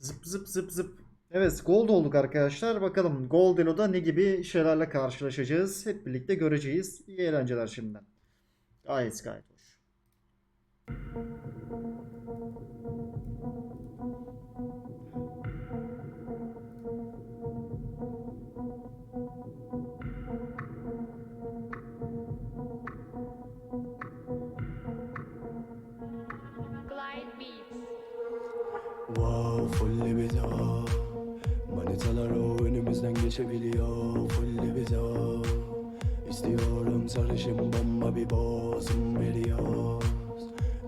Zıp zıp zıp zıp. Evet gold olduk arkadaşlar. Bakalım Goldelo'da ne gibi şeylerle karşılaşacağız. Hep birlikte göreceğiz. İyi eğlenceler şimdiden. Gayet gayet hoş. Geçebiliyor Full libido İstiyorum sarışın bomba bir bozum veriyoruz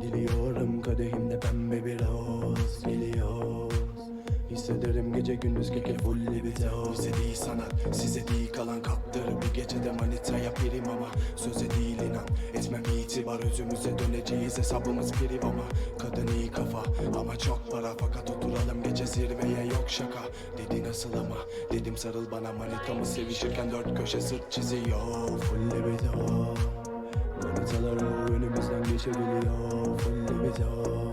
Diliyorum kadehimde pembe bir roz geliyoruz Hissederim gece gündüz keke full libido Bize değil sanat size değil kalan kaptır. Bir gecede manitaya pirim ama Söze değil etmem itibar Özümüze döneceğiz. Hesabımız pirim ama Kadın iyi kafa ama çok para. Fakat oturalım gece zirveye. Yok şaka. Dedi nasıl ama? Dedim sarıl bana. Manitamı sevişirken dört köşe sırt çiziyor. Full libido Manitalar o. Önümüzden geçebiliyor. Full libido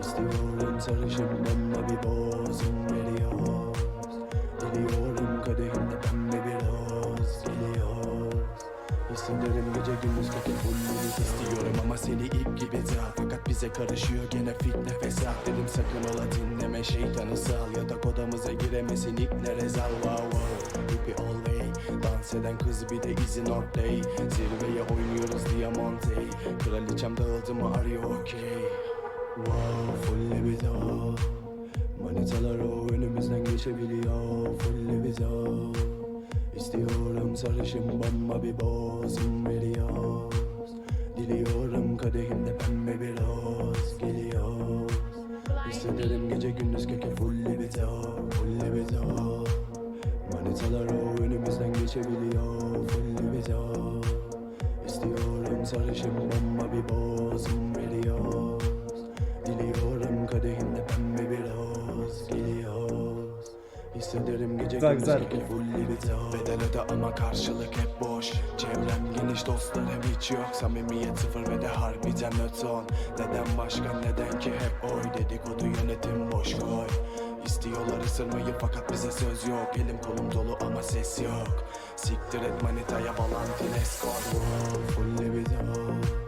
İstiyorum sarışın bomba bir bozum veriyoruz Hissederim gece gündüz full istiyorum ama seni ip gibi daha Fakat bize karışıyor gene fitne fesat Dedim sakın ola dinleme şeytanı sal. Yatak odamıza giremesin ipler ezal wow wow. Hippie all way Dans eden kız bir de izin ortay Zirveye oynuyoruz Diamante. Kraliçem dağıldı mı are you Wow full libido Manitalar o önümüzden geçebiliyor. Full libido İstiyorum sarışın bomba bir bozum veriyoruz Diliyorum kadehimde pembe bir roz geliyoruz Hissederim gece gündüz keke full libido Full libido Manitalar o önümüzden geçebiliyor Full libido İstiyorum sarışın bomba bir bozum veriyoruz Diliyorum kadehimde pembe bir roz geliyoruz Hissederim gece gündüz güzel. keke full öde ama karşılık hep boş. Çevrem geniş dostlarım hiç yok. Samimiyet sıfır ve de harbiden nötron Neden başka neden ki hep oy? Dedikodu yönetim boş koy. İstiyorlar ısırmayı fakat bize söz yok. Elim kolum dolu ama ses yok. Siktir et manitaya Escort. Wow, Full libido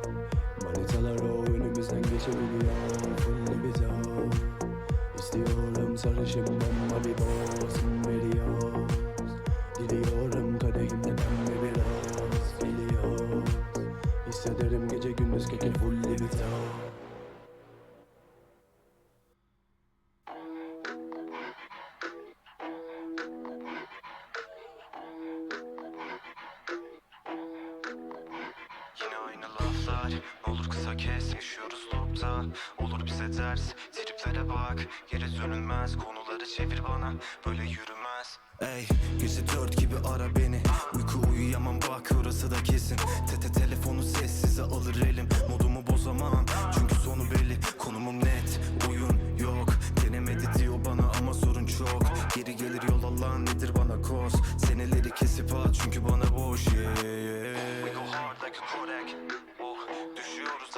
Ne olur kısa kes Yaşıyoruz loopta Olur bize ders Triplere bak. Yere dönülmez Konuları çevir bana. Böyle yürümez. Ey gece dört gibi ara beni. Uyku uyuyamam bak orası da kesin. Tete telefonu sessize alır elim. Modumu bozamam çünkü sonu belli. Konumum net oyun yok. Denemedi diyor bana ama sorun çok. Geri gelir yol Allah nedir bana koz Seneleri kesip at çünkü bana boş. Yeah, yeah. We go hard like a Kodak. Oh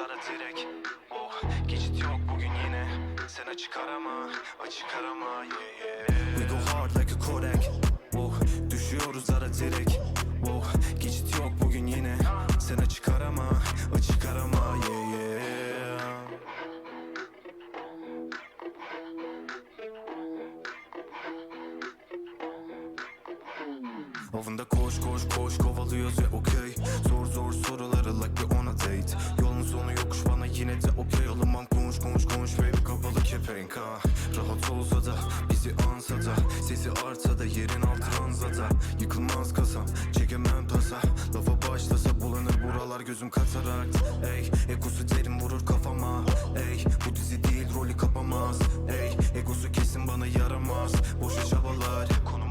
ara direk. Oh geçit yok bugün yine. Sen açık arama açık arama yeah, yeah. We go hard like a Kodak. Oh düşüyoruz ara direk Avında koş koş koş kovalıyoruz ve okey. Zor zor soruları like we on date. Yolun sonu yokuş bana yine de okey. Olumam konuş konuş konuş baby kapalı kepenk ha Rahat olsa da bizi ansa da Sesi artsa da yerin altı ranzada Yıkılmaz kasam çekemem tasa. Lafa başlasa bulanır buralar gözüm katarakt Ey ekosu derin vurur kafama. Ey bu dizi değil rolü kapamaz. Ey egosu kesin bana yaramaz. Boşa çabalar konumum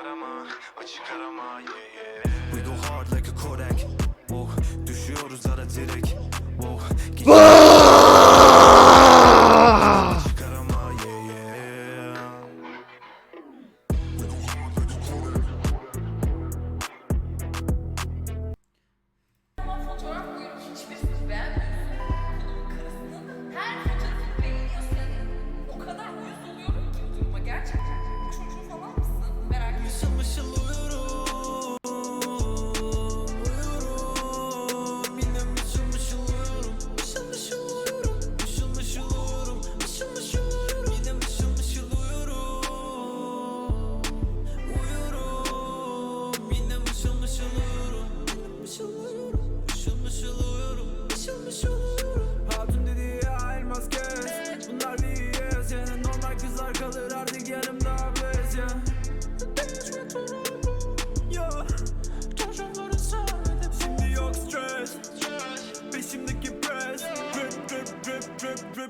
arama açık arama yeah yeah. We go hard like a Kodak. Oh, Düşüyoruz ara direkt. Oh,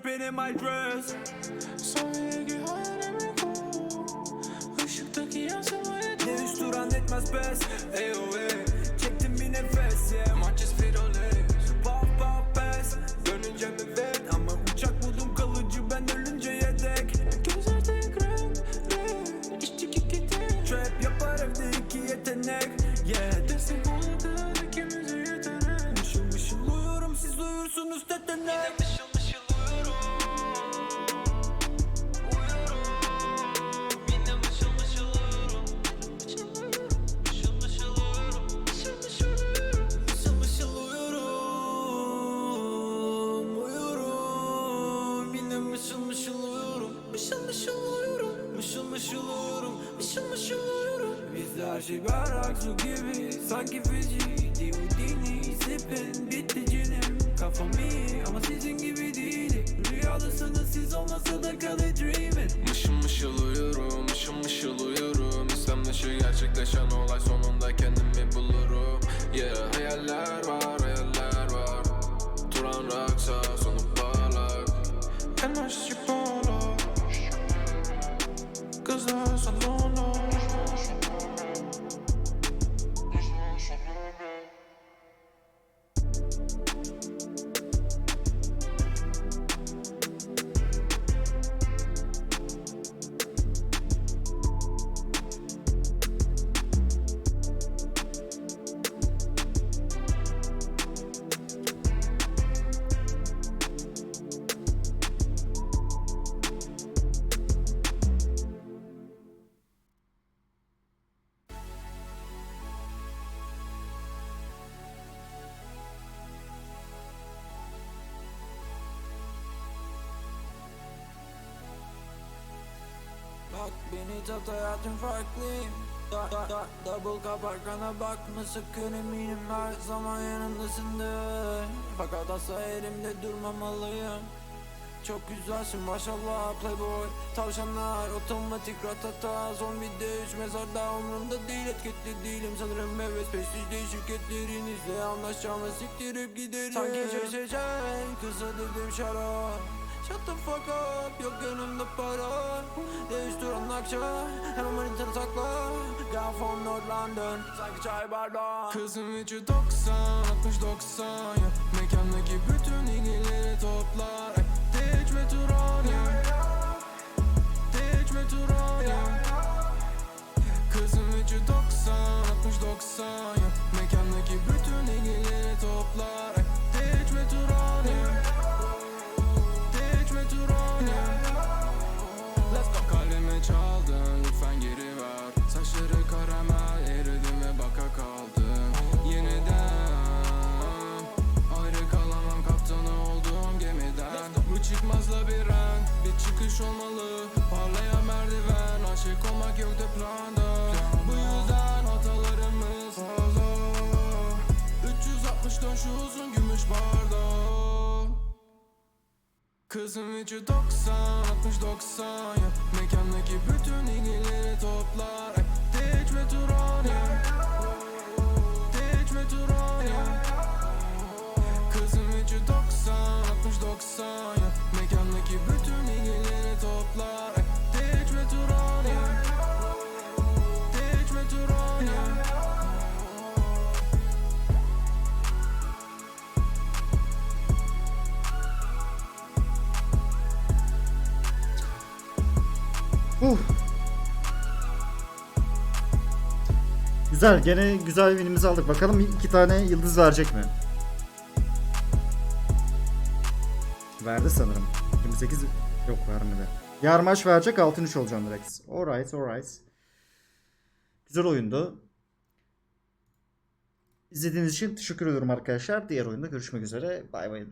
dripping in my dress. Sonraki hayalimi kur Işıktaki duran etmez pes ey her şey berrak su gibi. Sanki Fiji Divudini Sippin bitti cinim. Kafam iyi ama sizin gibi değilim. Rüyalısınız siz olmasa da kalı dreaming Mışıl mışıl uyurum, mışıl mışıl uyurum. İstem dışı gerçekleşen olay sonunda kendimi bulurum. Yeah hayaller Bak beni tat hayatım farklıyım da, da, da, Double kaparkana bakma sakın eminim. Her zaman yanındasındır. Fakat asla elimde durmamalıyım. Çok güzelsin maşallah playboy. Tavşanlar otomatik ratata. Son bir de üç mezarda umurumda değil. Etiketli değilim Sanırım evet prestijli şirketlerinizle Anlaşacağım ve siktirip giderim. Sanki şaşacak kısa dedim şarap Shut the fuck up? Yok yanımda para. Değiştiren akça hemen manitanı sakla. Gel from North London. Sanki çay bardağı. Kızım içi 90, 60 90 ya Mekandaki bütün Kızım içi 90, 60 90 ya Mekandaki bütün ilgileri toplar Ay, Teç ve Turan ya Güzel gene güzel winimizi aldık. Bakalım iki tane yıldız verecek mi? Verdi sanırım. 28 yok vermedi. Yar maç verecek altın 3 olacağım direkt. Alright alright. Güzel oyundu. İzlediğiniz için teşekkür ediyorum arkadaşlar. Diğer oyunda görüşmek üzere. Bay bay.